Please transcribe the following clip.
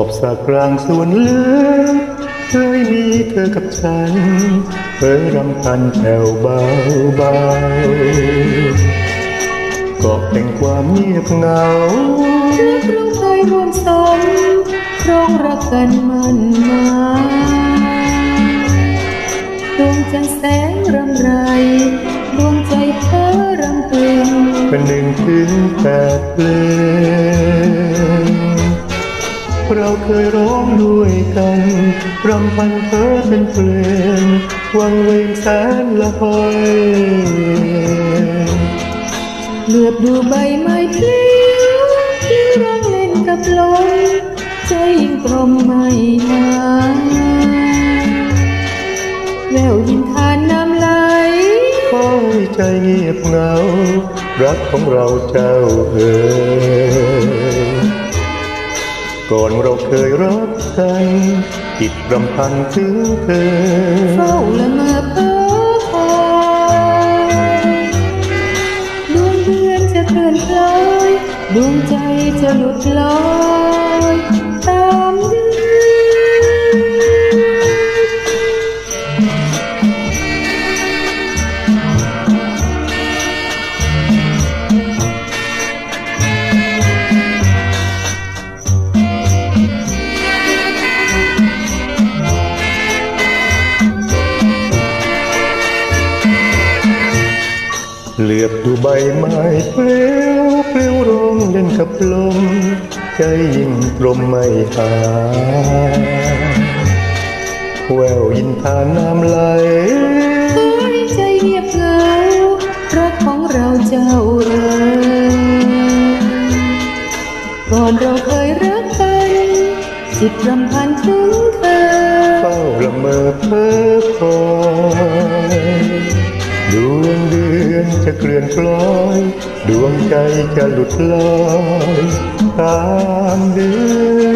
อบสากกลางสวนเลือกเคยมีเธอกับฉันเผยรำพันแผ่วเบาเบาก็เป็นความเงียบเหงารักเราเคยร่วมสมครองรักกันมันมาดวงจันทร์แสงรำไรดวงใจเพ้อรำพึงเป็นหนึ่งถึงแปดเพลง เราเคยร้องด้วยกันรำพันเพ้อเป็นเพลงวังเวงแสนละคอยเหลือบดูใบไม้พลิ้วพลิ้วร้องเล่นกับลมใจยิ่งตรมไม่หายแววยินทานน้ำไหลคอยใจเงียบเหงา รักของเราเจ้าเอ๋ย ก่อนเราเคยรักกันจิตรำพันถึงเธอเฝ้าละเมอเพ้อคอยดวงเดือนจะเคลื่อนคล้อยดวงใจจะหลุดลอย ตาม เหลือบดูใบไม้เปลิวเปลิวร้องเล่นกับลม ใจยิ่งกลมไม่หายแววยินทานน้ำไหลเฮ้ยใจเงียบเหงารักของเราเจ้าเอ๋ยก่อนเราเคยรักกันจิตรำพันถึงเธอเฝ้าละเมอเพ้อคอย เกลื่อนกลอย ดวงใจจะหลุดลอยตามเดือน